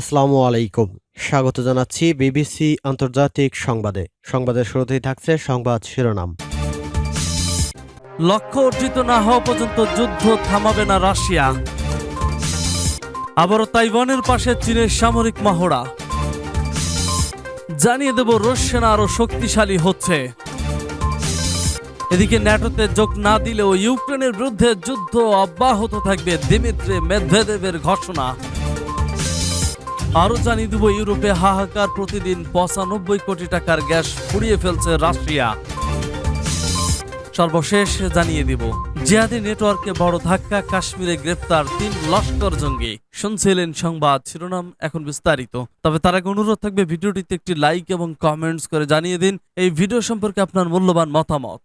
আসসালামু আলাইকুম। স্বাগত জানাচ্ছি বিবিসি আন্তর্জাতিক সংবাদে। সংবাদের শুরুতেই থাকছে সংবাদ শিরোনাম। লক্ষ্য অর্জিত না হওয়া পর্যন্ত যুদ্ধ থামাবে না রাশিয়া। আবারও তাইওয়ানের পাশে চীনের সামরিক মহড়া। জানিয়ে দেব, রুশ সেনা আরও শক্তিশালী হচ্ছে। এদিকে ন্যাটোতে যোগ না দিলেও ইউক্রেনের বিরুদ্ধে যুদ্ধ অব্যাহত থাকবে, দিমিত্রি মেদভেদেবের ঘোষণা। আরও জানিয়ে দেব, ইউরোপে হাহাকার প্রতিদিন পঁচানব্বই কোটি টাকার গ্যাস ফুরিয়ে ফেলছে রাশিয়া। সর্বশেষ জানিয়ে দিব, জিহাদি নেটওয়ার্কে বড় ধাক্কা, কাশ্মীরে গ্রেপ্তার তিন লস্কর জঙ্গি। শুনছিলেন সংবাদ, শিরোনাম এখন বিস্তারিত। তবে তার আগে অনুরোধ থাকবে, ভিডিওটিতে একটি লাইক এবং কমেন্টস করে জানিয়ে দিন, এই ভিডিও সম্পর্কে আপনার মূল্যবান মতামত।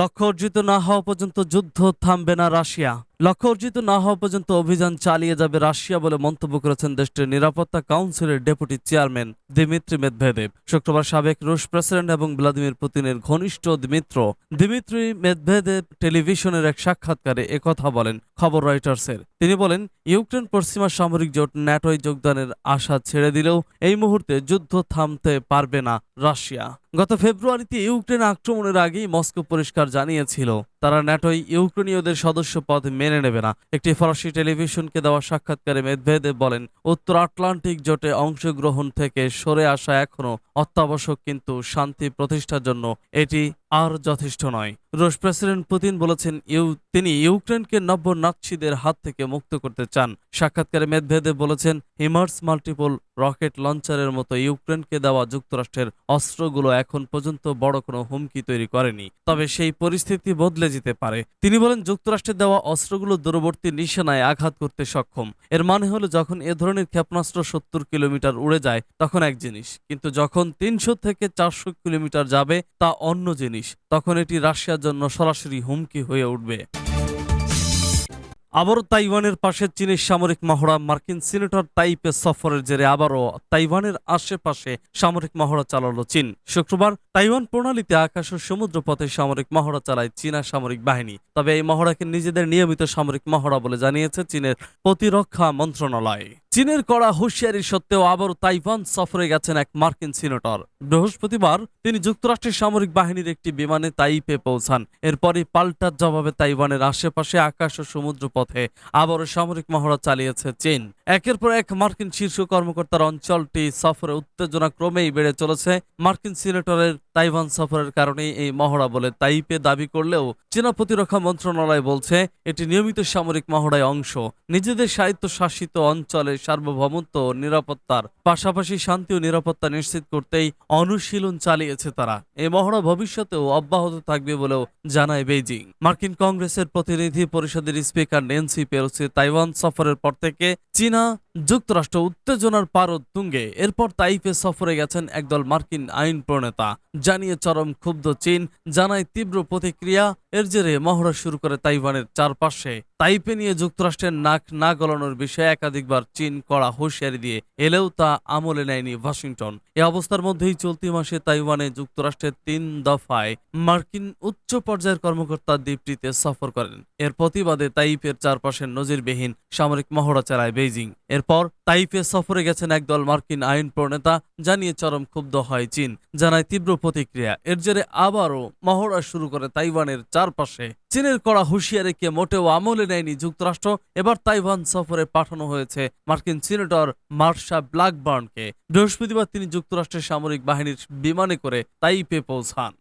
লক্ষ্য অর্জিত না হওয়া পর্যন্ত যুদ্ধ থামবে না রাশিয়া। লক্ষ্য অর্জিত না হওয়া পর্যন্ত অভিযান চালিয়ে যাবে রাশিয়া বলে মন্তব্য করেছেন দেশটির নিরাপত্তা কাউন্সিলের ডেপুটি চেয়ারম্যান দিমিত্রি মেদভেদেব। শুক্রবার সাবেক রুশ প্রেসিডেন্ট এবং ভ্লাদিমির পুতিনের ঘনিষ্ঠ দিমিত্র দিমিত্রি মেদভেদেব টেলিভিশনের এক সাক্ষাৎকারে একথা বলেন খবর রয়টার্সের। তিনি বলেন, ইউক্রেন পশ্চিমা সামরিক জোট ন্যাটোয় যোগদানের আশা ছেড়ে দিলেও এই মুহূর্তে যুদ্ধ থামতে পারবে না রাশিয়া। গত ফেব্রুয়ারিতে ইউক্রেন আক্রমণের আগেই মস্কো পরিষ্কার জানিয়েছিল, তারা ন্যাটোয় ইউক্রেনীয়দের সদস্য পদ মেনে নেবে না। একটি ফরাসি টেলিভিশনকে দেওয়া সাক্ষাৎকারে মেদভেদেব বলেন, উত্তর আটলান্টিক জোটে অংশগ্রহণ থেকে সরে আসা এখনও অত্যাবশ্যক, কিন্তু শান্তি প্রতিষ্ঠার জন্য এটি আর যথেষ্ট নয়। রুশ প্রেসিডেন্ট পুতিন বলেছেন, ইউ, তিনি ইউক্রেনকে নব্য নাৎসিদের হাত থেকে মুক্ত করতে চান। সাক্ষাৎকারে মেদভেদেব বলেছেন হিমার্স মাল্টিপল রকেট লঞ্চারের মতো ইউক্রেনকে দেওয়া যুক্তরাষ্ট্রের অস্ত্রগুলো এখন পর্যন্ত বড় কোনো হুমকি তৈরি করেনি। তবে সেই পরিস্থিতি বদলে যেতে পারে। তিনি বলেন যুক্তরাষ্ট্রের দেওয়া অস্ত্রগুলো দূরবর্তী নিশানায় আঘাত করতে সক্ষম। এর মানে হলো যখন এ ধরনের ক্ষেপণাস্ত্র সত্তর কিলোমিটার উড়ে যায়, তখন এক জিনিস। কিন্তু যখন তিনশো থেকে চারশো কিলোমিটার যাবে, তা অন্য জিনিস। তখন এটি রাশিয়ার জন্য সরাসরি হুমকি হয়ে উঠবে। আবারও তাইওয়ানের পাশে চীনের সামরিক মহড়া, মার্কিন সিনেটর তাইপে সফরের জেরে আবারও তাইওয়ানের আশেপাশে সামরিক মহড়া চালালো চীন। শুক্রবার তাইওয়ান প্রণালীতে আকাশ ও সমুদ্র পথে সামরিক মহড়া চালায় চীনা সামরিক বাহিনী। তবে এই মহড়াকে নিজেদের নিয়মিত সামরিক মহড়া বলে জানিয়েছে চীনের প্রতিরক্ষা মন্ত্রণালয়। চীনের কড়া হুঁশিয়ারি সত্ত্বেও আবারও তাইওয়ান সফরে গেছেন এক মার্কিন সিনেটর। বৃহস্পতিবার তিনি যুক্তরাষ্ট্রের সামরিক বাহিনীর একটি বিমানে তাইপে পৌঁছান। এরপরই পাল্টার জবাবে তাইওয়ানের আশেপাশে আকাশ ও সমুদ্র পথে আবারও সামরিক মহড়া চালিয়েছে চীন। একের পর এক মার্কিন শীর্ষ কর্মকর্তার অঞ্চলটি সফরে উত্তেজনা ক্রমেই বেড়ে চলেছে। মার্কিন সিনেটরের তাইওয়ান সফরের কারণে এই মহড়া বলে তাইপে দাবি করলেও চীনা প্রতিরক্ষা মন্ত্রণালয় বলছে, এটি নিয়মিত সামরিক মহড়ায় অংশ। নিজেদের সাহিত্য শাসিত অঞ্চলে সার্বভৌমত্ব ও নিরাপত্তার পাশাপাশি শান্তি ও নিরাপত্তা নিশ্চিত করতেই অনুশীলন চালিয়েছে তারা। এই মহড়া ভবিষ্যতেও অব্যাহত থাকবে বলেও জানায় বেইজিং। মার্কিন কংগ্রেসের প্রতিনিধি পরিষদের স্পিকার নেন্সি পেরোসি তাইওয়ান সফরের পর থেকে চীনা যুক্তরাষ্ট্র উত্তেজনার পারদ তুঙ্গে। এরপর তাইপে সফরে গেছেন একদল মার্কিন আইন প্রণেতা। জানিয়ে চরম ক্ষুব্ধ চীন জানায় তীব্র প্রতিক্রিয়া। এর জেরে মহড়া শুরু করে তাইওয়ানের চারপাশে। তাইপে নিয়ে যুক্তরাষ্ট্রের নাক না গলানোর বিষয়ে একাধিকবার চীন কড়া হুঁশিয়ারি দিয়ে এলেও তা আমলে নেয়নি ওয়াশিংটন। এ অবস্থার মধ্যেই চলতি মাসে তাইওয়ানে যুক্তরাষ্ট্রের তিন দফায় মার্কিন উচ্চ পর্যায়ের কর্মকর্তা দ্বীপটিতে সফর করেন। এর প্রতিবাদে তাইপের চারপাশের নজিরবিহীন সামরিক মহড়া চালায় বেইজিং। এরপর তাইপে সফরে গেছেন একদল মার্কিন আইন প্রণেতা জানিয়ে চরম ক্ষুব্ধ হয় চীন, জানায় তীব্র প্রতিক্রিয়া। এর জেরে আবারও মহড়া শুরু করে তাইওয়ানের চারপাশে। চীনের কড়া হুঁশিয়ারিকে মোটেও আমলে নেয়নি যুক্তরাষ্ট্র, এবার তাইওয়ান সফরে পাঠানো হয়েছে মার্কিন সিনেটর মার্শা ব্ল্যাকবার্নকে। বৃহস্পতিবার তিনি যুক্তরাষ্ট্রের সামরিক বাহিনীর বিমানে করে তাইপে পৌঁছান।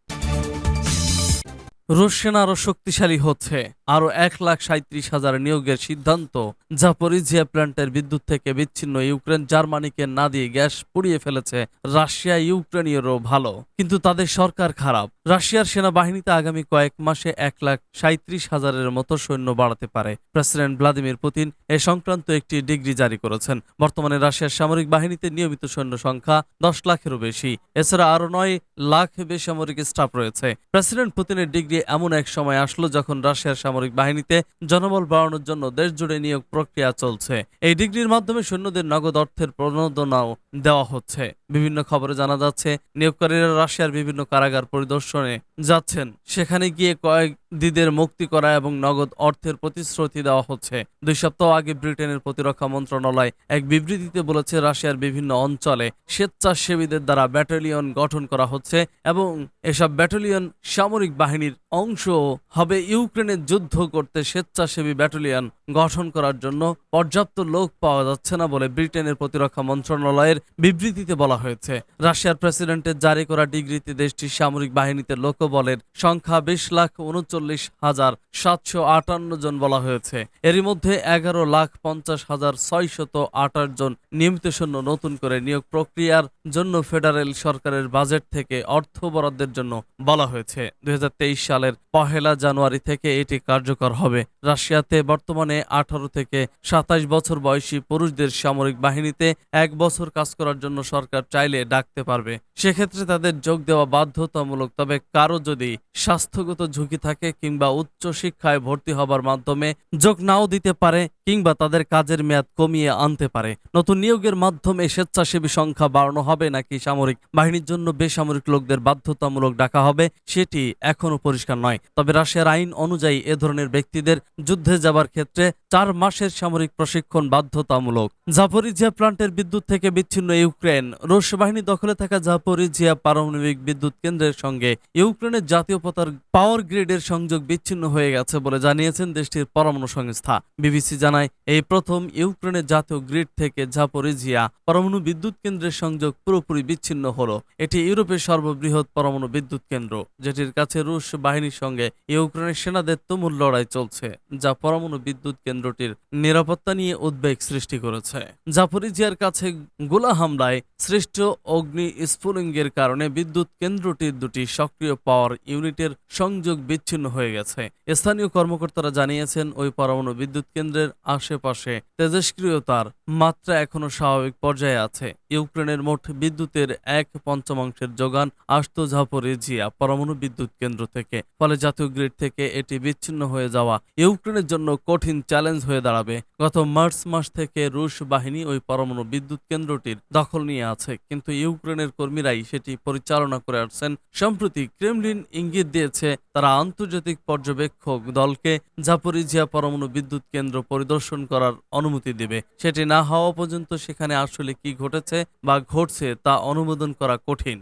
রুশ সেনা আরও শক্তিশালী হচ্ছে। আরও এক লাখ সাঁত্রিশ হাজার নিয়োগের সিদ্ধান্ত। জাপরিজিয়া প্ল্যান্টের বিদ্যুৎ থেকে বিচ্ছিন্ন ইউক্রেন জার্মানিকে না দিয়ে গ্যাস পুড়িয়ে ফেলেছে। রাশিয়া ইউক্রেনীয়রও ভালো, কিন্তু তাদের সরকার খারাপ। রাশিয়ার সেনাবাহিনীতে আগামী কয়েক মাসে এক লাখ সাঁত্রিশ হাজারের মতো সৈন্য বাড়াতে পারে। প্রেসিডেন্ট ভ্লাদিমির পুতিন এ সংক্রান্ত একটি ডিগ্রি জারি করেছেন। বর্তমানে রাশিয়ার সামরিক বাহিনীতে নিয়মিত সৈন্য সংখ্যা দশ লাখেরও বেশি। এছাড়া আরও নয় লাখ বেসামরিক স্টাফ রয়েছে। প্রেসিডেন্ট পুতিনের ডিগ্রি গিয়ে এমন এক সময় আসলো যখন রাশিয়ার সামরিক বাহিনীতে জনবল বাড়ানোর জন্য দেশ জুড়ে নিয়োগ প্রক্রিয়া চলছে। এই ডিগ্রির মাধ্যমে সৈন্যদের নগদ অর্থের প্রণোদনাও দেওয়া হচ্ছে। বিভিন্ন খবরে জানা যাচ্ছে, নিয়োগকারীরা রাশিয়ার বিভিন্ন কারাগার পরিদর্শনে যাচ্ছেন। সেখানে গিয়ে কয়েক দিদের মুক্তি করা এবং নগদ অর্থের প্রতিশ্রুতি দেওয়া হচ্ছে। দুই সপ্তাহ আগে ব্রিটেনের প্রতিরক্ষা মন্ত্রণালয় এক বিবৃতিতে বলেছে, রাশিয়ার বিভিন্ন অঞ্চলে স্বেচ্ছাসেবীদের দ্বারা ব্যাটালিয়ন গঠন করা হচ্ছে এবং এসব ব্যাটালিয়ন সামরিক বাহিনীর অংশ হবে ইউক্রেনের যুদ্ধ করতে স্বেচ্ছাসেবী ব্যাটালিয়ন গঠন করার জন্য পর্যাপ্ত লোক পাওয়া যাচ্ছে না বলে ব্রিটেনের প্রতিরক্ষা মন্ত্রণালয়ের বিবৃতিতে বলা হয়েছে। রাশিয়ার প্রেসিডেন্টের জারি করা ডিগ্রিতে দেশটির সামরিক বাহিনীতে লোকবলের সংখ্যা বিশ লাখ উনচল্লিশ হাজার সাতশো আটান্ন জন বলা হয়েছে। এরই মধ্যে এগারো লাখ পঞ্চাশ হাজার ছয়শত আটাশ জন নিয়মিত সৈন্য নতুন করে নিয়োগ প্রক্রিয়ার জন্য ফেডারেল সরকারের বাজেট থেকে অর্থ বরাদ্দের জন্য বলা হয়েছে। দুই তেইশ সালের পহেলা জানুয়ারি থেকে এটি কার্যকর হবে। রাশিয়াতে বর্তমানে আঠারো থেকে সাতাশ বছর বয়সী পুরুষদের সামরিক বাহিনীতে এক বছর কাজ করার জন্য সরকার চাইলে ডাকতে পারবে। সেক্ষেত্রে তাদের যোগ দেওয়া বাধ্যতামূলক, তবে কারও যদি স্বাস্থ্যগত ঝুঁকি থাকে কিংবা উচ্চ শিক্ষায় ভর্তি হবার মাধ্যমে যোগ নাও দিতে পারে কিংবা তাদের কাজের মেয়াদ কমিয়ে আনতে পারে। নতুন নিয়োগের মাধ্যমে স্বেচ্ছাসেবী সংখ্যা বাড়ানো হবে নাকি সামরিক বাহিনীর জন্য বেসামরিক লোকদের বাধ্যতামূলক ডাকা হবে, সেটি এখনও পরিষ্কার নয়। তবে রাশিয়ার আইন অনুযায়ী এ ধরনের ব্যক্তিদের যুদ্ধে যাবার ক্ষেত্রে চার মাসের সামরিক প্রশিক্ষণ বাধ্যতামূলক। জাপোরিজিয়া প্লান্টের বিদ্যুৎ থেকে বিচ্ছিন্ন ইউক্রেন। রুশ বাহিনী দখলে থাকা জাপোরিজিয়া পারমাণবিক বিদ্যুৎ কেন্দ্রের সঙ্গে ইউক্রেনের জাতীয় পতার পাওয়ার গ্রিডের সংযোগ বিচ্ছিন্ন হয়ে গেছে বলে জানিয়েছেন দেশটির পরমাণু সংস্থা। বিবিসি জানায়, এই প্রথম ইউক্রেনের জাতীয় গ্রিড থেকে জাপোরিজিয়া পরমাণু বিদ্যুৎ কেন্দ্রের সংযোগ পুরোপুরি বিচ্ছিন্ন হলো। এটি ইউরোপের সর্ববৃহৎ পরমাণু বিদ্যুৎ কেন্দ্র, যেটির কাছে রুশ বাহিনীর সঙ্গে ইউক্রেনের সেনাদের তুমুল লড়াই চলছে, যা পরমাণু বিদ্যুৎ কেন্দ্রটির নিরাপত্তা নিয়ে উদ্বেগ সৃষ্টি করেছে। জাপোরিজিয়ার কাছে গোলা হামলায় সৃষ্ট অগ্নি স্ফুলিঙ্গের কারণে বিদ্যুৎ কেন্দ্রটির দুটি সক্রিয় পাওয়ার ইউনিটের সংযোগ বিচ্ছিন্ন হয়ে গেছে। স্থানীয় কর্মকর্তারা জানিয়েছেন, ওই পরমাণু বিদ্যুৎ কেন্দ্রের আশেপাশে। তেজস্ক্রিয়তার মাত্রা এখনও স্বাভাবিক পর্যায়ে আছে। ইউক্রেনের মোট বিদ্যুতের এক পঞ্চমাংশের যোগান আসতো ঝাপোরিজিয়া পরমাণু বিদ্যুৎ কেন্দ্র থেকে। ফলে জাতীয় গ্রিড থেকে এটি বিচ্ছিন্ন হয়ে যাওয়া ইউক্রেনের জন্য কঠিন চ্যালেঞ্জ হয়ে দাঁড়াবে। গত মার্চ মাস থেকে রুশ বাহিনী ওই পরমাণু বিদ্যুৎ কেন্দ্রটির দখল নিয়ে আছে, কিন্তু ইউক্রেনের কর্মীরাই সেটি পরিচালনা করে আসছেন। সম্প্রতি ক্রেমলিন ইঙ্গিত দিয়েছে, তারা আন্তর্জাতিক পর্যবেক্ষক দলকে জাপোরিজিয়া পরমাণু বিদ্যুৎ কেন্দ্র পরিদর্শন করার অনুমতি দেবে। সেটি না হওয়া পর্যন্ত সেখানে আসলে কি ঘটেছে বা ঘটছে তা অনুমোদন করা কঠিন।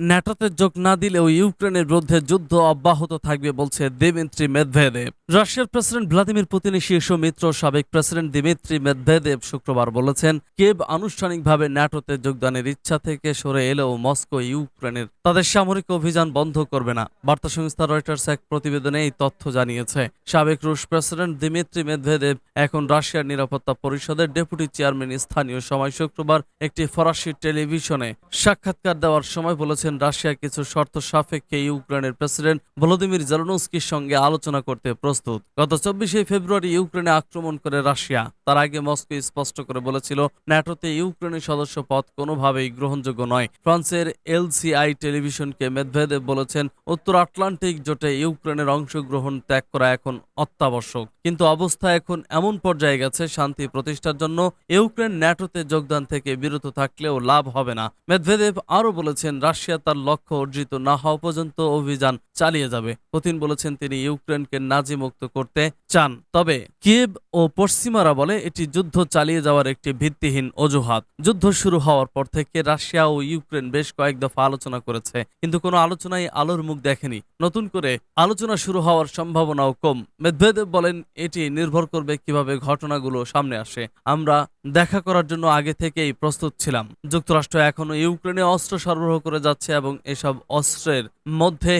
ন্যাটোতে যোগ না দিলেও ইউক্রেনের বিরুদ্ধে যুদ্ধ অব্যাহত থাকবে বলছে দিমিত্রি মেদভেদেব রাশিয়ার প্রেসিডেন্ট ভ্লাদিমির পুতিনের শীর্ষ মিত্র সাবেক প্রেসিডেন্ট দিমিত্রি মেদভেদেব শুক্রবার বলেছেন কেব আনুষ্ঠানিকভাবে ন্যাটোতে যোগদানের ইচ্ছা থেকে সরে এলেও মস্কো ইউক্রেনের তাদের সামরিক অভিযান বন্ধ করবে না। বার্তা সংস্থা রয়টার্স এক প্রতিবেদনে এই তথ্য জানিয়েছে। সাবেক রুশ প্রেসিডেন্ট দিমিত্রি মেদভেদেব এখন রাশিয়ার নিরাপত্তা পরিষদের ডেপুটি চেয়ারম্যান স্থানীয় সময় শুক্রবার একটি ফরাসি টেলিভিশনে সাক্ষাৎকার দেওয়ার সময় বলেছেন রাশিয়া কিছু শর্ত সাপেক্ষে ইউক্রেনের প্রেসিডেন্ট ভলোদিমির জেলনস্কির সঙ্গে আলোচনা করতে প্রস্তুত। গত চব্বিশে ফেব্রুয়ারি ইউক্রেনে আক্রমণ করে রাশিয়া। তার আগে মস্কো স্পষ্ট করে বলেছিল, ন্যাটোতে ইউক্রেনের সদস্য পদ কোনোভাবেই গ্রহণযোগ্য নয়। ফ্রান্সের এলসিআই টেলিভিশনকে মেদভেদেব বলেছেন, উত্তর আটলান্টিক জোটে ইউক্রেনের অংশগ্রহণ ত্যাগ করা এখন অত্যাবশ্যক। কিন্তু অবস্থা এখন এমন পর্যায়ে গেছে শান্তি প্রতিষ্ঠার জন্য, ইউক্রেন ন্যাটোতে যোগদান থেকে বিরত থাকলেও লাভ হবে না। মেদভেদেব আরও বলেছেন, রাশিয়া তার লক্ষ্য অর্জিত না হওয়া পর্যন্ত অভিযান চালিয়ে যাবে। পুতিন বলেছেন তিনি ইউক্রেনকে নাজি মুক্ত করতে চান। তবে কিয়েভ ও পশ্চিমারা বলে এটি যুদ্ধ চালিয়ে যাওয়ার একটি ভিত্তিহীন অজুহাত। যুদ্ধ শুরু হওয়ার পর থেকে রাশিয়া ও ইউক্রেন বেশ কয়েক দফা আলোচনা করেছে, কিন্তু কোনো আলোচনায় আলোর মুখ দেখেনি। নতুন করে আলোচনা শুরু হওয়ার সম্ভাবনাও কম। মেদভেদেব বলেন, এটি নির্ভর করবে কীভাবে ঘটনাগুলো সামনে আসে। আমরা দেখা করার জন্য আগে থেকেই প্রস্তুত ছিলাম। যুক্তরাষ্ট্র এখনও ইউক্রেনে অস্ত্র সরবরাহ করে যাচ্ছে এবং এসব অস্ত্রের মধ্যে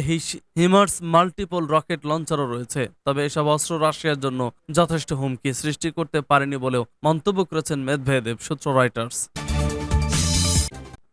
হিমার্স মাল্টিপল রকেট লঞ্চারও রয়েছে। তবে এসব অস্ত্র রাশিয়ার জন্য যথেষ্ট হুমকি সৃষ্টি করতে পারেনি বলেও মন্তব্য করেছেন মেদভেদেব সূত্র রয়টার্স।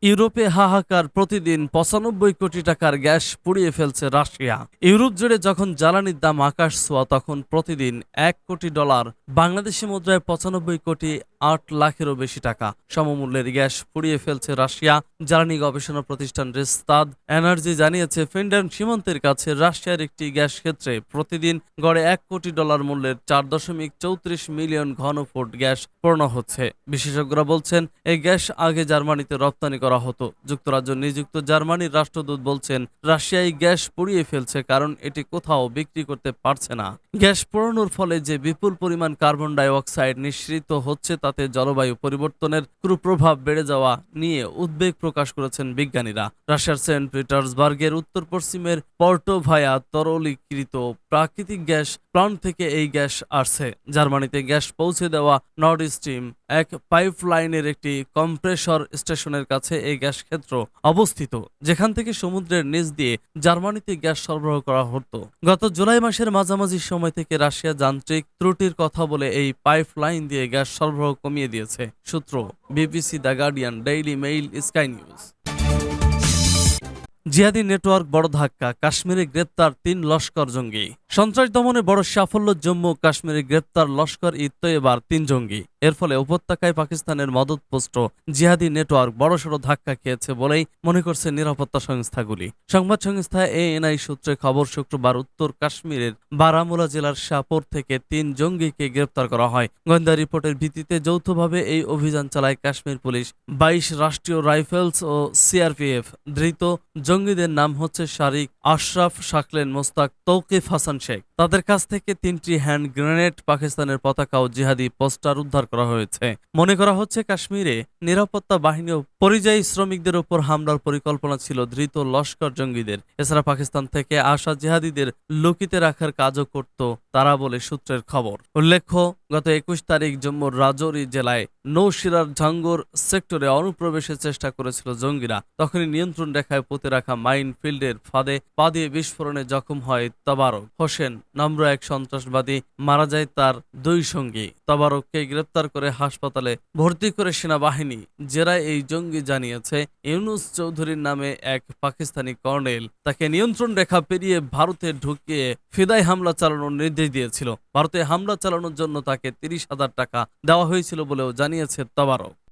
ইউরোপে হাহাকার প্রতিদিন পঁচানব্বই কোটি টাকার গ্যাস পুড়িয়ে ফেলছে রাশিয়া। ইউরোপ জুড়ে যখন জ্বালানির দাম আকাশ ছোঁয়া, তখন প্রতিদিন এক কোটি ডলার বাংলাদেশি মুদ্রায় পঁচানব্বই কোটি আট লাখেরও বেশি টাকা। সমমূল্যের গ্যাস পুড়িয়ে ফেলছে রাশিয়া। জ্বালানি গবেষণা প্রতিষ্ঠান রেস্তাদ এনার্জি জানিয়েছে, ফিনল্যান্ড সীমান্তের কাছে রাশিয়ার একটি গ্যাস ক্ষেত্রে প্রতিদিন গড়ে এক কোটি ডলার মূল্যের চার দশমিক চৌত্রিশ মিলিয়ন ঘনফুট গ্যাস পূর্ণ হচ্ছে। বিশেষজ্ঞরা বলছেন, এই গ্যাস আগে জার্মানিতে রপ্তানি করা হতো। যুক্তরাজ্য নিযুক্ত জার্মানির রাষ্ট্রদূত বলছেন, রাশিয়া এই গ্যাস পুড়িয়ে ফেলছে কারণ এটি কোথাও বিক্রি করতে পারছে না। গ্যাস পোড়ানোর ফলে যে বিপুল পরিমাণ কার্বন ডাই অক্সাইড নিঃসৃত হচ্ছে তাতে জলবায়ু পরিবর্তনের কুপ্রভাব বেড়ে যাওয়া নিয়ে উদ্বেগ প্রকাশ করেছেন বিজ্ঞানীরা। রাশিয়ার সেন্ট পিটার্সবার্গের উত্তর পশ্চিমের পর্টোভায়া তরলীকৃত প্রাকৃতিক গ্যাস প্লান্ট থেকে এই গ্যাস আসছে। জার্মানিতে গ্যাস পৌঁছে দেওয়া নর্ড স্ট্রিম এক পাইপলাইনের একটি কম্প্রেসর স্টেশনের কাছে এই গ্যাস ক্ষেত্র অবস্থিত, যেখান থেকে সমুদ্রের নিচ দিয়ে জার্মানিতে গ্যাস সরবরাহ করা হতো। গত জুলাই মাসের মাঝামাঝি সময় থেকে রাশিয়া যান্ত্রিক ত্রুটির কথা বলে এই পাইপলাইন দিয়ে গ্যাস সরবরাহ কমিয়ে দিয়েছে, সূত্র BBC the Guardian, Daily Mail, Sky News. জিহাদি নেটওয়ার্ক বড় ধাক্কা, কাশ্মীরে গ্রেপ্তার তিন লস্কর জঙ্গি। সন্ত্রাস দমনে বড় সাফল্য জম্মু কাশ্মীরে গ্রেপ্তার লস্কর ইত্তয়েবার তিন জঙ্গি। এর ফলে উপত্যকায় পাকিস্তানের মদতপুষ্ট জিহাদি নেটওয়ার্ক বড়সড় ধাক্কা খেয়েছে বলেই মনে করছে নিরাপত্তা সংস্থাগুলি। সংবাদ সংস্থা এএনআই সূত্রে খবর, শুক্রবার উত্তর কাশ্মীরের বারামুলা জেলার শাহপুর থেকে তিন জঙ্গিকে গ্রেপ্তার করা হয়। গোয়েন্দা রিপোর্টের ভিত্তিতে যৌথভাবে এই অভিযান চালায় কাশ্মীর পুলিশ। বাইশ রাষ্ট্রীয় রাইফেলস ও সিআরপিএফ, ধৃত জঙ্গিদের নাম হচ্ছে শারিক আশরাফ শাকলেন মোস্তাক তৌকিফ হাসান শেখ। তাদের কাছ থেকে তিনটি হ্যান্ড গ্রেনেড পাকিস্তানের পতাকা ও জিহাদি পোস্টার উদ্ধার করা হয়েছে। মনে করা হচ্ছে কাশ্মীরে নিরাপত্তা বাহিনী ও পরিযায়ী শ্রমিকদের উপর হামলার পরিকল্পনা ছিল ধৃত লস্কর জঙ্গিদের। এছাড়া পাকিস্তান থেকে আসা জিহাদিদের লুকিতে রাখার কাজও করত তারা বলে সূত্রের খবর। উল্লেখ্য, গত একুশ তারিখ জম্মুর রাজৌরি জেলায় নৌশিরার ঝাঙ্গুর সেক্টরে অনুপ্রবেশের চেষ্টা করেছিল জঙ্গিরা। তখনই নিয়ন্ত্রণ রেখায় পুঁতে রাখা মাইন ফিল্ডের ফাঁদে পা দিয়ে বিস্ফোরণে জখম হয় তবারক হোসেন। নম্র এক সন্ত্রাসবাদী মারা যায় তার দুই সঙ্গী। তবারককে গ্রেপ্তার করে হাসপাতালে ভর্তি করে সেনাবাহিনী। জেরায় এই জঙ্গি জানিয়েছে, ইউনুস চৌধুরীর নামে এক পাকিস্তানি কর্নেল তাকে নিয়ন্ত্রণ রেখা পেরিয়ে ভারতে ঢুকিয়ে ফিদায় হামলা চালানোর নির্দেশ দিয়েছিল। ভারতে হামলা চালানোর জন্য তাকে তিরিশ হাজার টাকা দেওয়া হয়েছিল বলেও জানিয়েছে তবারক।